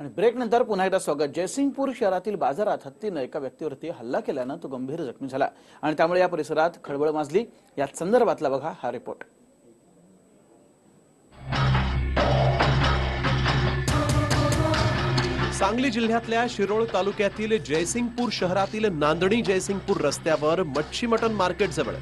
आणि ब्रेकनंतर पुन्हा एकदा स्वागत. जयसिंगपूर शहरातील बाजारात हत्तीनं एका व्यक्तीवरती हल्ला केल्यानं तो गंभीर जखमी झाला. आणि त्यामुळे या परिसरात खळबळ माजली. या संदर्भातला बघा हा रिपोर्ट. सांगली जिल्ह्यातल्या शिरोळ तालुक्यातील जयसिंगपूर शहरातील नांदणी जयसिंगपूर रस्त्यावर मच्छी मटन मार्केट जवळ.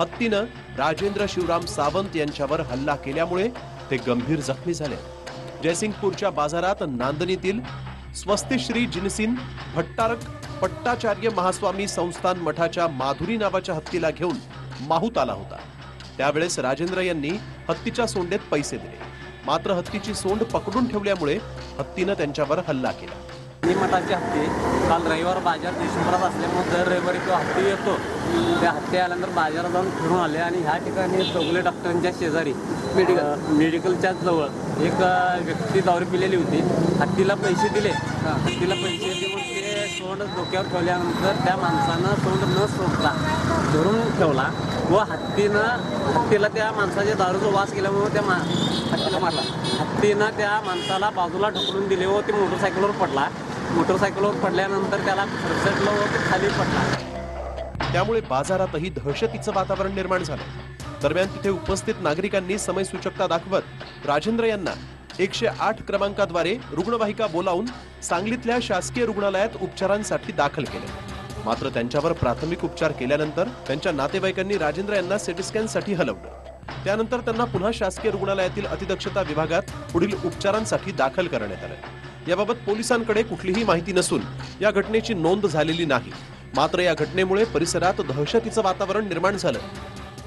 हत्तीनं राजेंद्र शिवराम सावंत यांच्यावर हल्ला केल्यामुळे ते गंभीर जखमी झाले. जयसिंगपूरच्या बाजारात नांदणीतील स्वस्तिश्री जिनसिन भट्टारक पट्टाचार्य महास्वामी संस्थान मठाच्या माधुरी नावाच्या हत्तीला घेऊन माहूत आला होता. त्यावेळेस राजेंद्र यांनी हत्तीच्या सोंडेत पैसे दिले. मात्र हत्तीची सोंड पकडून ठेवल्यामुळे हत्तीनं त्यांच्यावर हल्ला केला. मी मठाचे हत्ती. काल रविवार बाजार देशभरात असल्यामुळे दर रविवारी तो हत्ती येतो. त्या हत्ती आल्यानंतर बाजारात जाऊन फिरून आले आणि ह्या ठिकाणी चौगुले डॉक्टरांच्या शेजारी मेडिकल. मेडिकलच्या जवळ एक व्यक्ती दारू पिलेली होती. हत्तीला पैसे दिले. हत्तीला पैसे देऊन ते सोंड डोक्यावर ठेवल्यानंतर त्या माणसानं सोंड न सोडता धरून ठेवला व हत्तीनं हत्तीला त्या माणसाच्या दारूचा वास केल्यामुळे त्या मा हत्तीला मारला. हत्तीनं त्या माणसाला बाजूला ढकलून दिले व ते मोटरसायकलवर पडला. मोटरसायकलवर पडल्यानंतर त्याला खरचटलं व खाली पडला. त्यामुळे बाजारातही दहशतीचं वातावरण निर्माण झालं. दरम्यान तिथे उपस्थित नागरिकांनी समयसूचकता दाखवत राजेंद्र यांना एकशे आठ क्रमांकाद्वारे रुग्णवाहिका बोलावून सांगलीतल्या शासकीय रुग्णालयात उपचारांसाठी दाखल केले. मात्र त्यांच्यावर प्राथमिक उपचार केल्यानंतर त्यांच्या नातेवाईकांनी राजेंद्र यांना सिटी स्कॅनसाठी हलवलं. त्यानंतर त्यांना पुन्हा शासकीय रुग्णालयातील अतिदक्षता विभागात पुढील उपचारांसाठी दाखल करण्यात आलं. याबाबत पोलिसांकडे कुठलीही माहिती नसून या घटनेची नोंद झालेली नाही. मात्र या घटनेमुळे परिसरात दहशतीचं वातावरण निर्माण झालं.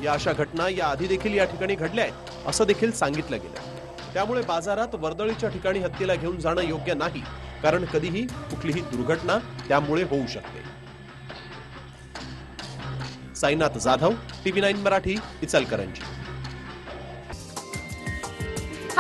या अशा घटना या आधी देखील या ठिकाणी घडल्या आहेत असं देखील सांगितलं गेलं. त्यामुळे बाजारात वर्दळीच्या ठिकाणी हत्येला घेऊन जाणं योग्य नाही कारण कधीही कुठलीही दुर्घटना त्यामुळे होऊ शकते. Sainath Jadhav TV nine Marathi Ichalkaranji.